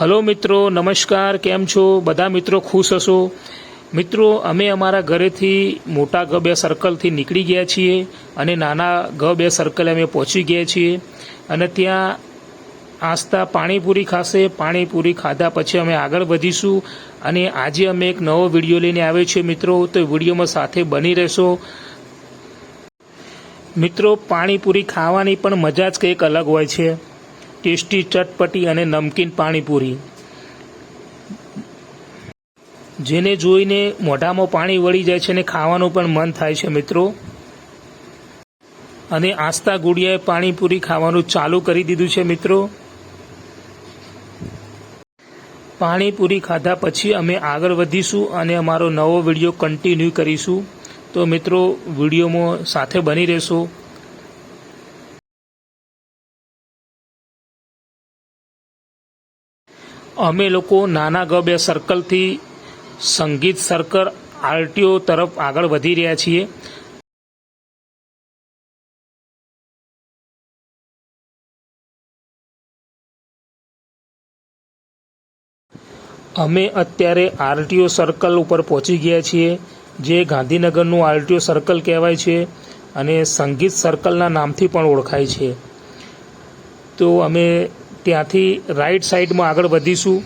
Hello મિત્રો, નમસ્કાર, કેમ છો? બધા મિત્રો ખુશ હશો? મિત્રો, અમે અમારા ઘરેથી મોટા ગ બે સર્કલથી નીકળી ગયા છીએ અને નાના ગ બે સર્કલે અમે પહોંચી ગયા છીએ અને ત્યાં આસ્તા પાણીપુરી ખાશે, પાણીપુરી ખાધા પછી અમે આગળ વધીશું અને આજે અમે એક નવો વીડિયો લઈને આવ્યો છીએ મિત્રો, તો વિડીયોમાં સાથે બની રહેશો. મિત્રો, પાણીપુરી ખાવાની પણ મજા જ કંઈક અલગ હોય છે. ટેસ્ટી ચટપટી અને નમકીન પાણીપુરી. જેને જોઈને મોઢામાં પાણી વળી જાય છે અને ખાવાનું પણ મન થાય છે મિત્રો. અને આસ્તા ગુડિયાએ પાણીપુરી ખાવાનું ચાલુ કરી દીધું છે મિત્રો. પાણીપુરી ખાધા પછી અમે આગળ વધીશું અને અમારો નવો વીડિયો કન્ટિન્યુ કરીશું. તો મિત્રો, વિડીયોમાં સાથે બની રહેશો. અમે લોકો નાના ગ બે સર્કલથી સંગીત સર્કલ, આરટીઓ તરફ આગળ વધી રહ્યા છીએ. અમે અત્યારે આરટીઓ સર્કલ ઉપર પહોંચી ગયા છીએ, જે ગાંધીનગરનું આરટીઓ સર્કલ કહેવાય છે અને સંગીત સર્કલના નામથી પણ ઓળખાય છે. તો અમે ત્યાંથી રાઈટ સાઈડમાં આગળ વધીશું.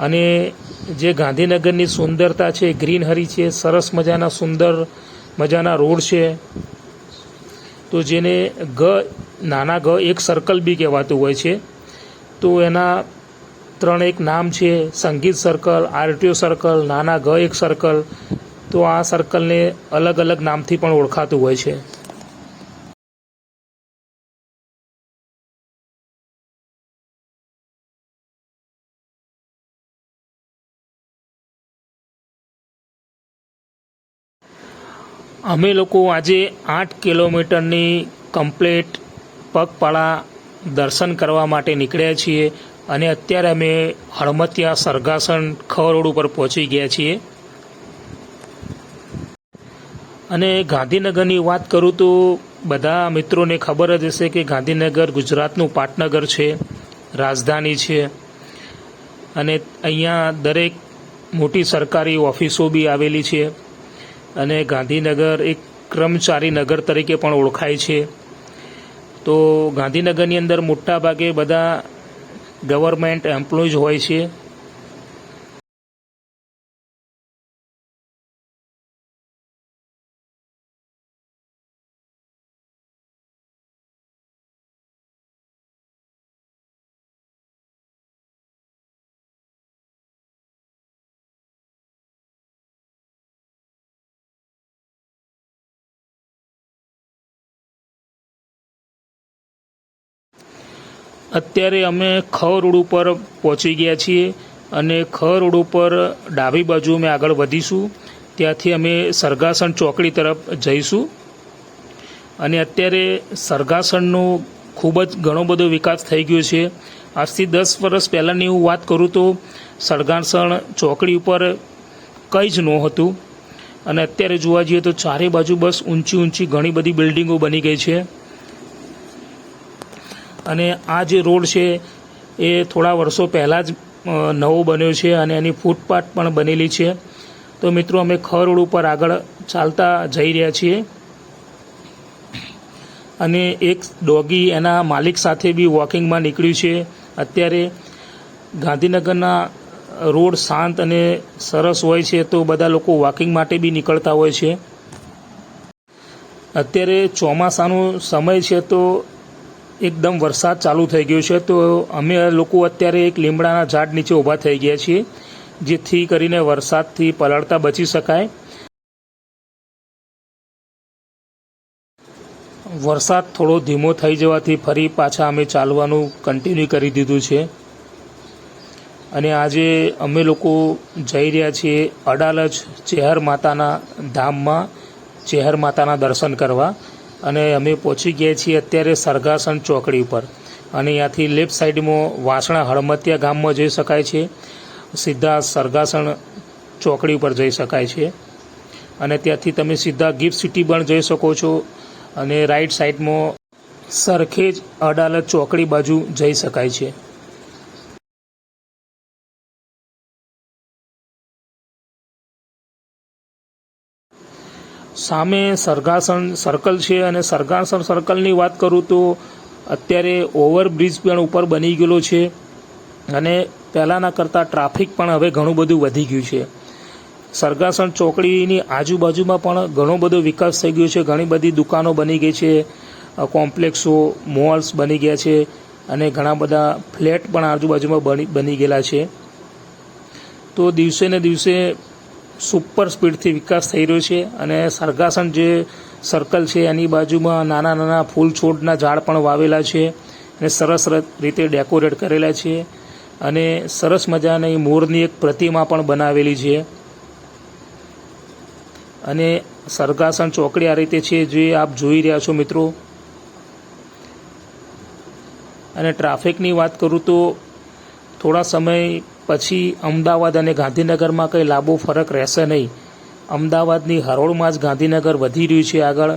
અને જે ગાંધીનગરની સુંદરતા છે, ગ્રીનહરી છે, સરસ મજાના સુંદર મજાના રોડ છે, તો જેને ગ, નાના ગ, એક સર્કલ બી કહેવાતું હોય છે, તો એના ત્રણ એક નામ છે, સંગીત સર્કલ આરટીઓ સર્કલ નાના ગ એક સર્કલ તો આ સર્કલને અલગ અલગ નામથી પણ ઓળખાતું હોય છે. અમે લોકો આજે આઠ કિલોમીટરની કમ્પ્લેટ પગપાળા દર્શન કરવા માટે નીકળ્યા છીએ અને અત્યારે અમે હળમતિયા સરગાસણ ખરોડ રોડ ઉપર પહોંચી ગયા છીએ. અને ગાંધીનગરની વાત કરું તો બધા મિત્રોને ખબર જ હશે કે ગાંધીનગર ગુજરાતનું પાટનગર છે, રાજધાની છે. અને અહીંયા દરેક મોટી સરકારી ઓફિસો બી આવેલી છે. અને ગાંધીનગર એક કર્મચારી નગર તરીકે પણ ઓળખાય છે. તો ગાંધીનગરની અંદર મોટાભાગે બધા ગવર્મેન્ટ એમ્પ્લોઈઝ હોય છે. અત્યારે અમે ખ રોડ ઉપર પહોંચી ગયા છીએ અને ખ રોડ ઉપર ડાબી બાજુ અમે આગળ વધીશું. ત્યાંથી અમે સરગાસણ ચોકડી તરફ જઈશું. અને અત્યારે સરગાસણનો ખૂબ જ ઘણો બધો વિકાસ થઈ ગયો છે. આજથી દસ વર્ષ પહેલાંની હું વાત કરું તો સરગાસણ ચોકડી ઉપર કંઈ જ નહોતું અને અત્યારે જોવા જઈએ તો ચારે બાજુ બસ ઊંચી ઊંચી ઘણી બધી બિલ્ડિંગો બની ગઈ છે. અને આ જે રોડ છે, એ થોડા વર્ષો પહેલાં જ નવો બન્યો છે અને એની ફૂટપાથ પણ બનેલી છે. તો મિત્રો, અમે ખ રોડ ઉપર આગળ ચાલતા જઈ રહ્યા છીએ. અને એક ડોગી એના માલિક સાથે બી વોકિંગમાં નીકળ્યું છે. અત્યારે ગાંધીનગરના રોડ શાંત અને સરસ હોય છે તો બધા લોકો વોકિંગ માટે બી નીકળતા હોય છે. અત્યારે ચોમાસાનો સમય છે તો એકદમ વરસાદ ચાલુ થઈ ગયો છે, તો અમે લોકો અત્યારે એક લીમડાના ઝાડ નીચે ઊભા થઈ ગયા છીએ, જેથી કરીને વરસાદથી પલળતા બચી શકાય. વરસાદ થોડો ધીમો થઈ જવાથી ફરી પાછા અમે ચાલવાનું કન્ટિન્યુ કરી દીધું છે. અને આજે અમે લોકો જઈ રહ્યા છીએ અડાલજ ચેહર માતાના ધામમાં, ચેહર માતાના દર્શન કરવા. અને અમે પહોંચી ગયા છીએ અત્યારે સરગાસણ ચોકડી ઉપર. અને ત્યાંથી લેફ્ટ સાઈડમાં વાસણા હળમતિયા ગામમાં જઈ શકાય છે. સીધા સરગાસણ ચોકડી ઉપર જઈ શકાય છે. અને ત્યાંથી તમે સીધા ગિફ્ટ સિટી પણ જઈ શકો છો. અને રાઈટ સાઈડમાં સરખેજ અડાલત ચોકડી બાજુ જઈ શકાય છે. સામે સરગાસણ સર્કલ છે અને સરગાસણ સર્કલની વાત કરું તો અત્યારે ઓવરબ્રિજ પણ ઉપર બની ગયેલો છે અને પહેલાંના કરતાં ટ્રાફિક પણ હવે ઘણું બધું વધી ગયું છે. સરગાસણ ચોકડીની આજુબાજુમાં પણ ઘણો બધો વિકાસ થઈ ગયો છે. ઘણી બધી દુકાનો બની ગઈ છે કોમ્પ્લેક્સો, મોલ્સ બની ગયા છે અને ઘણા બધા ફ્લેટ પણ આજુબાજુમાં બની બની ગયેલા છે. તો દિવસે ને દિવસે સુપર સ્પીડથી વિકાસ થઈ રહ્યો છે અને સરગાસણ જે સર્કલ છે, એની બાજુમાં નાના નાના ફૂલ છોડના ઝાડ પણ વાવેલા છે અને સરસ રીતે ડેકોરેટ કરેલા છે અને સરસ મજાની મોરની એક પ્રતિમા પણ બનાવેલી છે. અને સરગાસણ ચોકડી આ રીતે છે જે આપ જોઈ રહ્યા છો મિત્રો. અને ટ્રાફિકની વાત કરું તો થોડા સમય પછી અમદાવાદ અને ગાંધીનગરમાં કંઈ લાંબો ફરક રહેશે નહીં. અમદાવાદની હરોળમાં જ ગાંધીનગર વધી રહ્યું છે આગળ.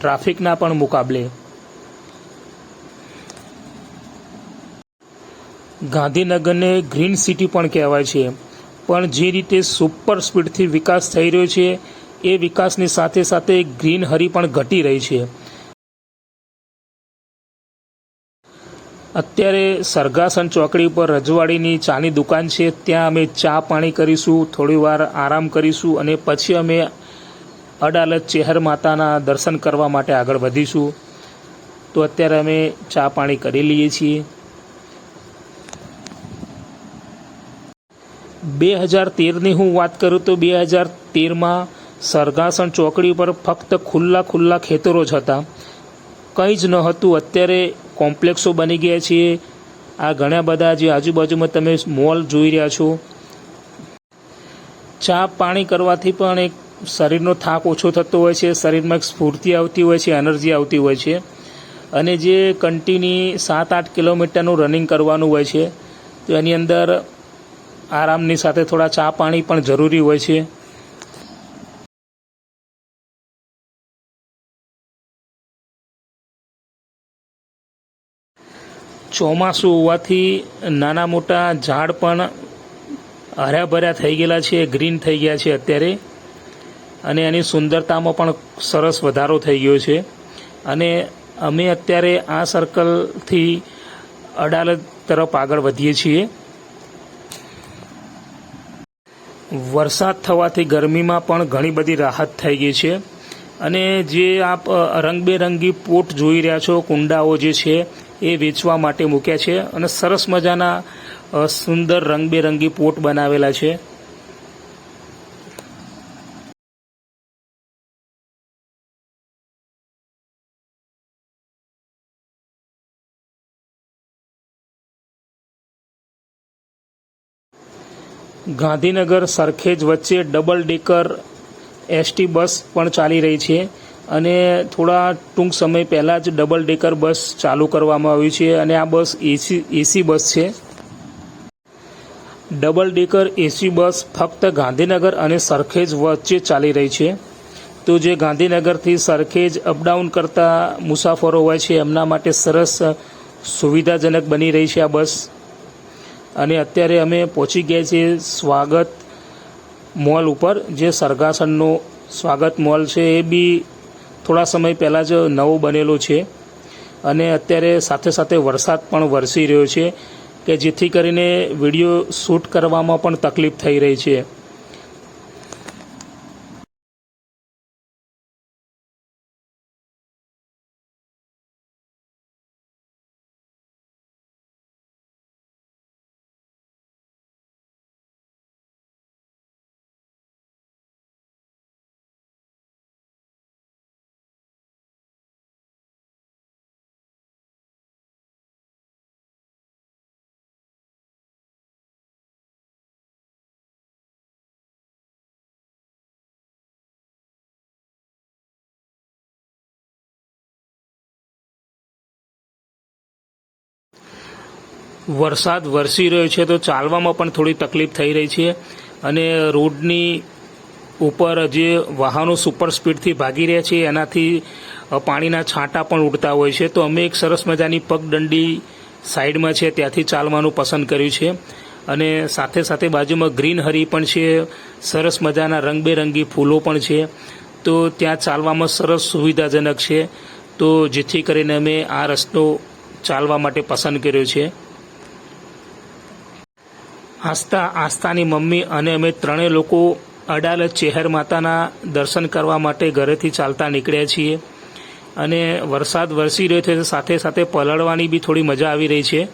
ટ્રાફિકના પણ મુકાબલે. ગાંધીનગરને ગ્રીન સિટી પણ કહેવાય છે. પણ જે રીતે સુપર સ્પીડથી વિકાસ થઈ રહ્યો છે, એ વિકાસની સાથે સાથે ગ્રીનહરી પણ ઘટી રહી છે. અત્યારે સરગાસન ચોકડી પર રજવાડીની ચાની દુકાન છે. ત્યાં અમે ચા પાણી કરીશું થોડી વાર આરામ કરીશું અને પછી અમે અડાલત ચેહર માતાના દર્શન કરવા માટે આગળ વધીશું. તો અત્યારે અમે ચા પાણી કરી લઈએ છીએ. બે હજાર તેરની હું વાત કરું તો બે હજાર તેરમાં સરગાસણ ચોકડી પર ફક્ત ખુલ્લા ખુલ્લા ખેતરો જ હતા. કંઈ જ ન હતું. અત્યારે કોમ્પ્લેક્સો બની ગયા છે આ ઘણા બધા જે આજુબાજુમાં તમે મોલ જોઈ રહ્યા છો. ચા પાણી કરવાથી પણ એક શરીરનો થાક ઓછો થતો હોય છે, શરીરમાં એક સ્ફૂર્તિ આવતી હોય છે, એનર્જી આવતી હોય છે. અને જે કન્ટિન્યુ સાત આઠ કિલોમીટરનું રનિંગ કરવાનું હોય છે, તો એની અંદર આરામની સાથે થોડા ચા પાણી પણ જરૂરી હોય છે. ચોમાસું હોવાથી નાના મોટા ઝાડ પણ હર્યાભર્યા થઈ ગયેલા છે ગ્રીન થઈ ગયા છે અત્યારે. અને એની સુંદરતામાં પણ સરસ વધારો થઈ ગયો છે. અને અમે અત્યારે આ સર્કલથી અડાલત તરફ આગળ વધીએ છીએ. વરસાદ થવાથી ગરમીમાં પણ ઘણી બધી રાહત થઈ ગઈ છે. અને જે આપ રંગબેરંગી પોટ જોઈ રહ્યા છો, કુંડાઓ જે છે એ વેચવા માટે મૂક્યા છે અને સરસ મજાના સુંદર રંગબેરંગી પોટ બનાવેલા છે. ગાંધીનગર સરખેજ વચ્ચે ડબલ ડેકર એસટી બસ પણ ચાલી રહી છે. અને થોડા ટૂંક સમય પહેલાં જ ડબલ ડેકર બસ ચાલુ કરવામાં આવી છે અને આ બસ એસી એસી બસ છે. ડબલ ડેકર એસી બસ ફક્ત ગાંધીનગર અને સરખેજ વચ્ચે ચાલી રહી છે. તો જે ગાંધીનગરથી સરખેજ અપડાઉન કરતા મુસાફરો હોય છે, એમના માટે સરસ સુવિધાજનક બની રહી છે આ બસ અને અત્યારે અમે પહોંચી ગયા છીએ સ્વાગત મોલ ઉપર, જે સરગાસનનો સ્વાગત મોલ છે, એ બી થોડા સમય પહેલાં જ નવો બનેલો છે. અને અત્યારે સાથે સાથે વરસાદ પણ વરસી રહ્યો છે કે જેથી કરીને વીડિયો શૂટ કરવામાં પણ તકલીફ થઈ રહી છે. વરસાદ વરસી રહ્યો છે તો ચાલવામાં પણ થોડી તકલીફ થઈ રહી છે અને રોડની ઉપર જે વાહનો સુપર સ્પીડથી ભાગી રહ્યા છે, એનાથી પાણીના છાંટા પણ ઉડતા હોય છે. તો અમે એક સરસ મજાની પગદંડી સાઈડમાં છે, ત્યાંથી ચાલવાનું પસંદ કર્યું છે. અને સાથે સાથે બાજુમાં ગ્રીન હરી પણ છે, સરસ મજાના રંગબેરંગી ફૂલો પણ છે. તો ત્યાં ચાલવામાં સરસ સુવિધાજનક છે. તો જેથી કરીને અમે આ રસ્તો ચાલવા માટે પસંદ કર્યો છે. આસ્થા, આસ્થાની મમ્મી અને અમે ત્રણેય લોકો અડાલજ ચેહર માતાના દર્શન કરવા માટે ઘરેથી ચાલતા નીકળ્યા છીએ. અને વરસાદ વરસી રહ્યો છે, સાથે સાથે પલળવાની બી થોડી મજા આવી રહી છે.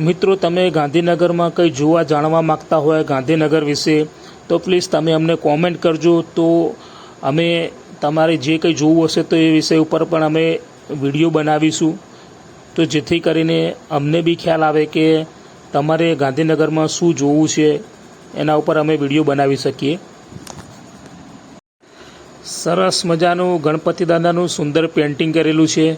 મિત્રો, તમે ગાંધીનગરમાં કંઈ જોવા જાણવા માગતા હોય ગાંધીનગર વિશે, તો પ્લીઝ તમે અમને કોમેન્ટ કરજો. તો અમે તમારે જે કંઈ જોવું હશે તો એ વિષય ઉપર પણ અમે વીડિયો બનાવીશું. તો જેથી કરીને અમને બી ખ્યાલ આવે કે તમારે ગાંધીનગરમાં શું જોવું છે? એના ઉપર અમે વીડિયો બનાવી શકીએ. સરસ મજાનું ગણપતિ દાદાનું સુંદર પેન્ટિંગ કરેલું છે.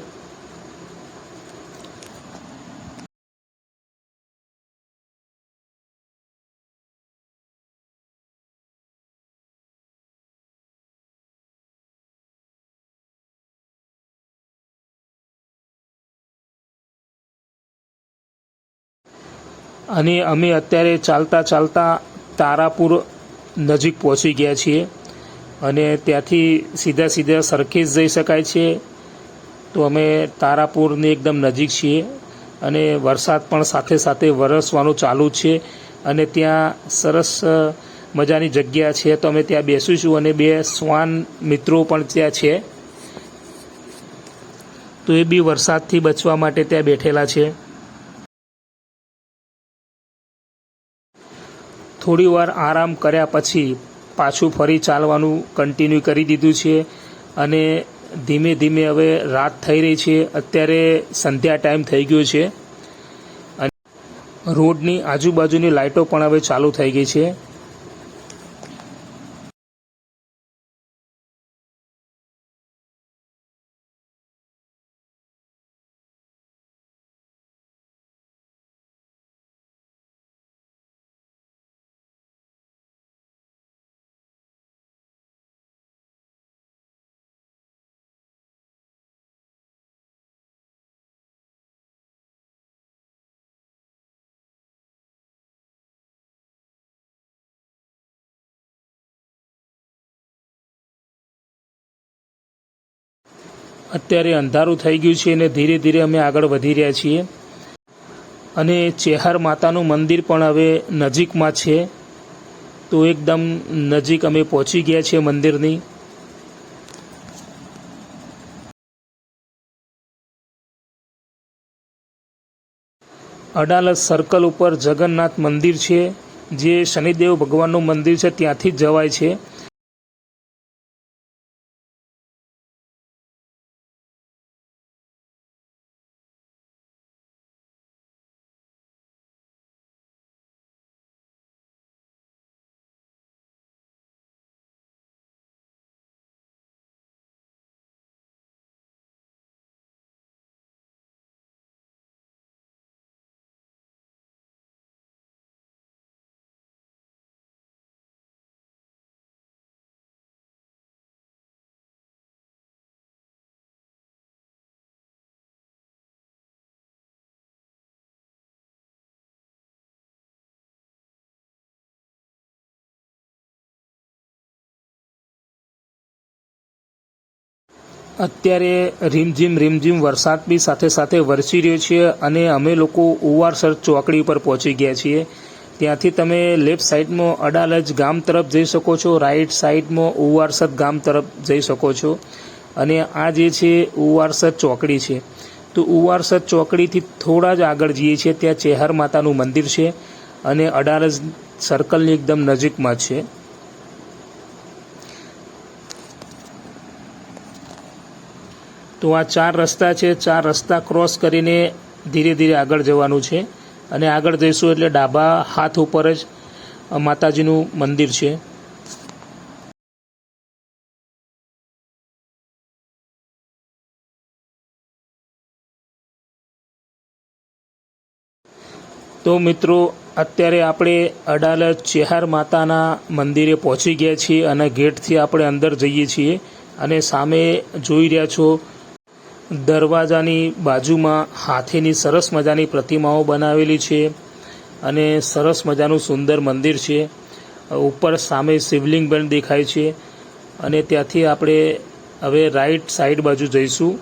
અને અમે અત્યારે ચાલતા ચાલતા તારાપુર નજીક પહોંચી ગયા છીએ અને ત્યાંથી સીધા સીધા સરખેજ જઈ શકાય છે. તો અમે તારાપુરની એકદમ નજીક છીએ અને વરસાદ પણ સાથે સાથે વરસવાનું ચાલુ છે અને ત્યાં સરસ મજાની જગ્યા છે. તો અમે ત્યાં બેસીશું અને બે શ્વાન મિત્રો પણ ત્યાં છે. તો એ બી વરસાદથી બચવા માટે ત્યાં બેઠેલા છે. થોડી વાર આરામ કર્યા પછી પાછું ફરી ચાલવાનું કન્ટિન્યુ કરી દીધું છે અને ધીમે ધીમે હવે રાત થઈ રહી છે. અત્યારે સંધ્યા ટાઈમ થઈ ગયો છે અને રોડની આજુબાજુની લાઇટો પણ હવે ચાલુ થઈ ગઈ છે. અત્યારે અંધારું થઈ ગયું છે અને ધીરે ધીરે અમે આગળ વધી રહ્યા છીએ. અને ચેહર માતાનું મંદિર પણ હવે નજીકમાં છે. તો એકદમ નજીક અમે પહોંચી ગયા છીએ મંદિરની. અડાલજ સર્કલ ઉપર જગન્નાથ મંદિર છે. જે શનિદેવ ભગવાનનું મંદિર છે, ત્યાંથી જ જવાય છે. અત્યારે રીમઝીમ રીમઝીમ વરસાદ બી સાથે સાથે વરસી રહ્યો છે અને અમે લોકો ઉવારસર ચોકડી પર પહોંચી ગયા છીએ. ત્યાંથી તમે લેફ્ટ સાઈડમાં અડાલજ ગામ તરફ જઈ શકો છો રાઈટ સાઈડમાં ઉવારસદ ગામ તરફ જઈ શકો છો. અને આ જે છે ઉવારસદ ચોકડી છે. તો ઉવારસદ ચોકડીથી થોડા જ આગળ જઈએ છીએ, ત્યાં ચેહર માતાનું મંદિર છે અને અડાલજ સર્કલની એકદમ નજીકમાં છે. તો આ ચાર રસ્તા છે. ચાર રસ્તા ક્રોસ કરીને ધીરે ધીરે આગળ જવાનું છે. અને આગળ જઈશું એટલે ડાબા હાથ ઉપર જ માતાજીનું મંદિર છે. તો મિત્રો, અત્યારે આપણે અડાલજ ચેહાર માતાના મંદિરે પહોંચી ગયા છીએ અને ગેટથી આપણે અંદર જઈએ છીએ. અને સામે જોઈ રહ્યા છો દરવાજાની બાજુમાં હાથીની સરસ મજાની પ્રતિમાઓ બનાવેલી છે અને સરસ મજાનું સુંદર મંદિર છે. ઉપર સામે શિવલિંગ પણ દેખાય છે અને ત્યાંથી આપણે હવે રાઈટ સાઈડ બાજુ જઈશું.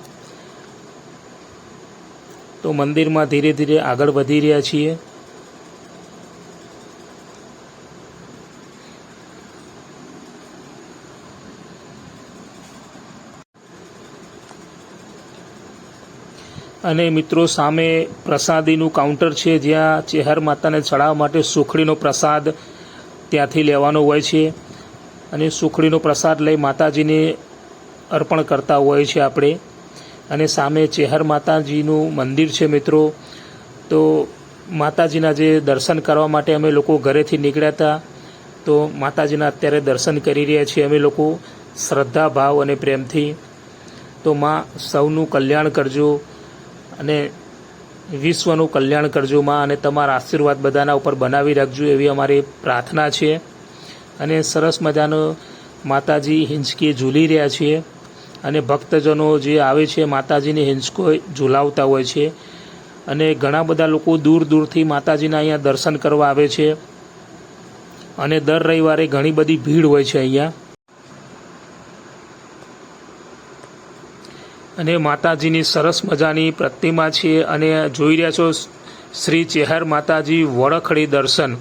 તો મંદિરમાં ધીરે ધીરે આગળ વધી રહ્યા છીએ. અને મિત્રો સામે પ્રસાદીનું કાઉન્ટર છે, જ્યાં ચેહર માતાને ચડાવવા માટે સુખડીનો પ્રસાદ ત્યાંથી લેવાનો હોય છે. અને સુખડીનો પ્રસાદ લઈ માતાજીને અર્પણ કરતા હોય છે આપણે. અને સામે ચેહર માતાજીનું મંદિર છે મિત્રો. તો માતાજીના જે દર્શન કરવા માટે અમે લોકો ઘરેથી નીકળ્યા હતા. તો માતાજીના અત્યારે દર્શન કરી રહ્યા છીએ અમે લોકો, શ્રદ્ધા, ભાવ અને પ્રેમથી. તો માં સૌનું કલ્યાણ કરજો. અને વિશ્વનું કલ્યાણ કરજો માં અને તમારા આશીર્વાદ બધાના ઉપર બનાવી રાખજો એવી અમારી પ્રાર્થના છે. અને સરસ મજાનો માતાજી હિંચકી ઝૂલી રહ્યા છીએ અને ભક્તજનો જે આવે છે માતાજીની હિંચકો ઝૂલાવતા હોય છે. અને ઘણા બધા લોકો દૂર દૂરથી માતાજીના અહીંયા દર્શન કરવા આવે છે. અને દર રવિવારે ઘણી બધી ભીડ હોય છે અહીંયા. અને માતાજીની સરસ મજાની પ્રતિમા છે અને જોઈ રહ્યા છો શ્રી ચેહર માતાજી વડખડી દર્શન.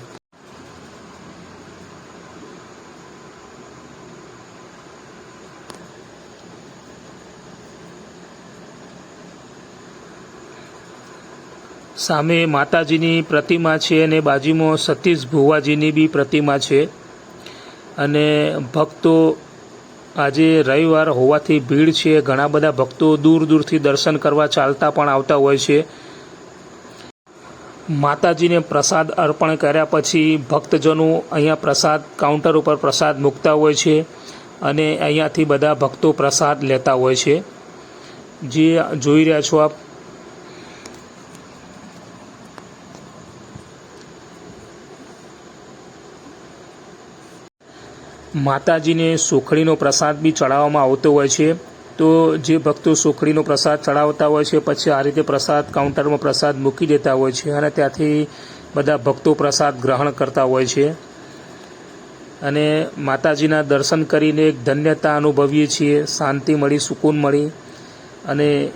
સામે માતાજીની પ્રતિમા છે અને બાજુમાં સતીશ ભુવાજીની બી પ્રતિમા છે. અને ભક્તો આજે રવિવાર હોવાથી ભીડ છે. ઘણા બધા ભક્તો દૂર દૂરથી દર્શન કરવા ચાલતા પણ આવતા હોય છે. માતાજીને પ્રસાદ અર્પણ કર્યા પછી ભક્તજનો અહીંયા પ્રસાદ કાઉન્ટર ઉપર પ્રસાદ મૂકતા હોય છે અને અહીંયાથી બધા ભક્તો પ્રસાદ લેતા હોય છે. જે જોઈ રહ્યા છો આપ માતાજીને સુખડીનો પ્રસાદ બી ચડાવવામાં આવતો હોય છે. તો જે ભક્તો સુખડીનો પ્રસાદ ચડાવતા હોય છે, પછી આ રીતે પ્રસાદ કાઉન્ટરમાં પ્રસાદ મૂકી દેતા હોય છે અને ત્યાંથી બધા ભક્તો પ્રસાદ ગ્રહણ કરતા હોય છે. અને માતાજીના દર્શન કરીને એક ધન્યતા અનુભવીએ છીએ, શાંતિ મળી, સુકૂન મળી અને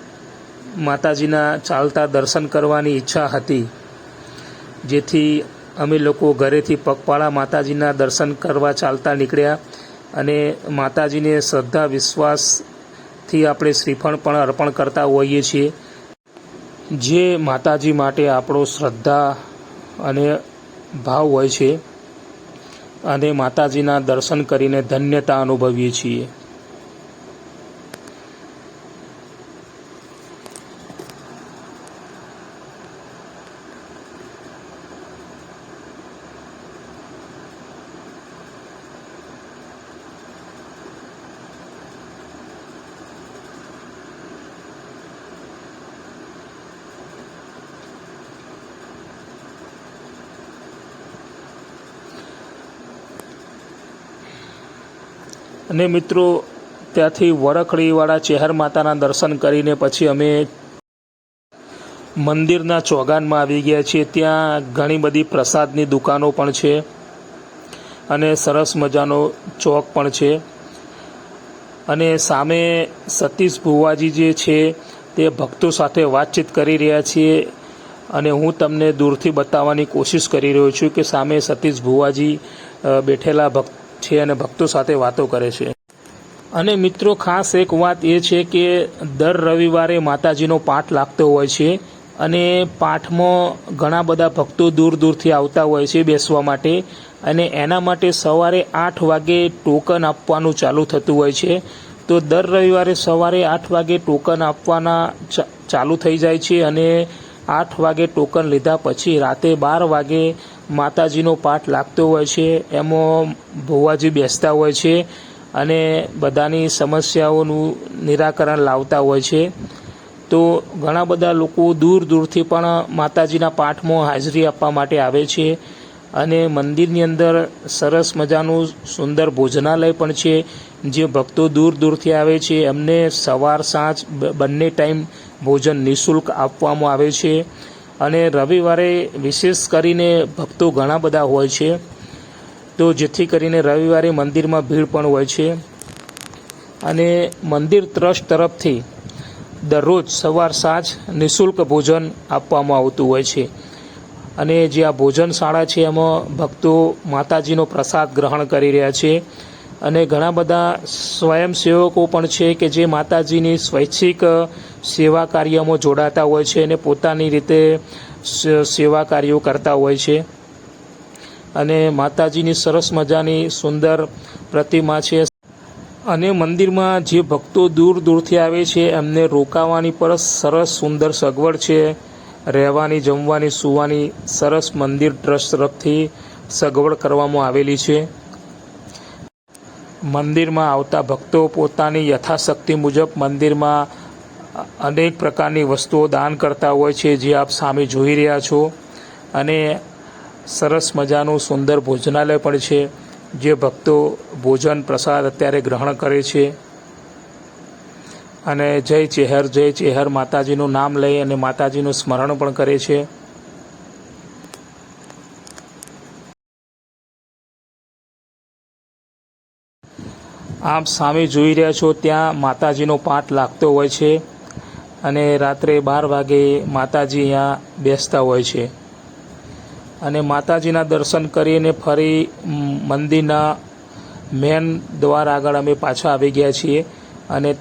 માતાજીના ચાલતા દર્શન કરવાની ઈચ્છા હતી. જેથી અમે લોકો ઘરેથી પગપાળા માતાજીના દર્શન કરવા ચાલતા નીકળ્યા અને માતાજીને શ્રદ્ધા, વિશ્વાસથી આપણે શ્રીફળ પણ અર્પણ કરતા હોઈએ છીએ. જે માતાજી માટે આપણો શ્રદ્ધા અને ભાવ હોય છે, અને માતાજીના દર્શન કરીને ધન્યતા અનુભવીએ છીએ. અને મિત્રો, ત્યાંથી વરખડીવાળા ચેહર માતાના દર્શન કરીને પછી અમે મંદિરના ચોગાનમાં આવી ગયા છીએ. ત્યાં ઘણી બધી પ્રસાદની દુકાનો પણ છે અને સરસ મજાનો ચોક પણ છે. અને સામે સતીશ ભુવાજી જે છે તે ભક્તો સાથે વાતચીત કરી રહ્યા છીએ અને હું તમને દૂરથી બતાવવાની કોશિશ કરી રહ્યો છું કે સામે સતીશ ભુવાજી બેઠેલા ભક્ત છે અને ભક્તો સાથે વાતો કરે છે. અને મિત્રો, ખાસ એક વાત એ છે કે દર રવિવારે માતાજીનો પાઠ લાગતો હોય છે અને પાઠમાં ઘણા બધા ભક્તો દૂર દૂરથી આવતા હોય છે બેસવા માટે અને એના માટે સવારે આઠ વાગે ટોકન આપવાનું ચાલુ થતું હોય છે. તો દર રવિવારે સવારે આઠ વાગે ટોકન આપવાના ચાલુ થઈ જાય છે અને આઠ વાગે ટોકન લીધા પછી રાતે બાર વાગે માતાજીનો પાઠ લાગતો હોય છે, એમાં ભુવાજી બેસતા હોય છે અને બધાની સમસ્યાઓનું નિરાકરણ લાવતા હોય છે. તો ઘણા બધા લોકો દૂર દૂરથી પણ માતાજીના પાઠમાં હાજરી આપવા માટે આવે છે અને મંદિરની અંદર સરસ મજાનું સુંદર ભોજનાલય પણ છે, જે ભક્તો દૂર દૂરથી આવે છે. એમને સવાર સાંજ બંને ટાઈમ ભોજન નિઃશુલ્ક આપવામાં આવે છે. અને રવિવારે વિશેષ કરીને ભક્તો ઘણા બધા હોય છે. તો જેથી કરીને રવિવારે મંદિરમાં ભીડ પણ હોય છે. અને મંદિર ટ્રસ્ટ તરફથી દરરોજ સવાર સાંજ નિઃશુલ્ક ભોજન આપવામાં આવતું હોય છે. અને જે આ ભોજનશાળા છે, એમાં ભક્તો માતાજીનો પ્રસાદ ગ્રહણ કરી રહ્યા છે. અને ઘણા બધા સ્વયંસેવકો પણ છે કે જે માતાજીની સ્વૈચ્છિક સેવા કાર્યમાં જોડાતા હોય છે અને પોતાની રીતે સેવા કાર્યો કરતા હોય છે. અને માતાજીની સરસ મજાની સુંદર પ્રતિમા છે. અને મંદિરમાં જે ભક્તો દૂર દૂરથી આવે છે, એમને રોકાવાની પર સરસ સુંદર સગવડ છે. રહેવાની, જમવાની, સૂવાની સરસ મંદિર ટ્રસ્ટ તરફથી સગવડ કરવામાં આવેલી છે. મંદિરમાં આવતા ભક્તો પોતાની યથાશક્તિ મુજબ મંદિરમાં અનેક પ્રકારની વસ્તુઓ દાન કરતા હોય છે, જે આપ સામે જોઈ રહ્યા છો. અને સરસ મજાનું સુંદર ભોજનાલય પણ છે, જે ભક્તો ભોજન પ્રસાદ અત્યારે ગ્રહણ કરે છે. અને જય ચેહર જય ચેહર માતાજીનું નામ લઈ અને માતાજીનું સ્મરણ પણ કરે છે. આપ સામે જોઈ રહ્યા છો, ત્યાં માતાજીનો પાઠ લાગતો હોય છે અને રાત્રે બાર વાગે માતાજી અહીંયા બેસતા હોય છે. અને માતાજીના દર્શન કરીને ફરી મંદિરના મેન દ્વાર આગળ અમે પાછા આવી ગયા છીએ અને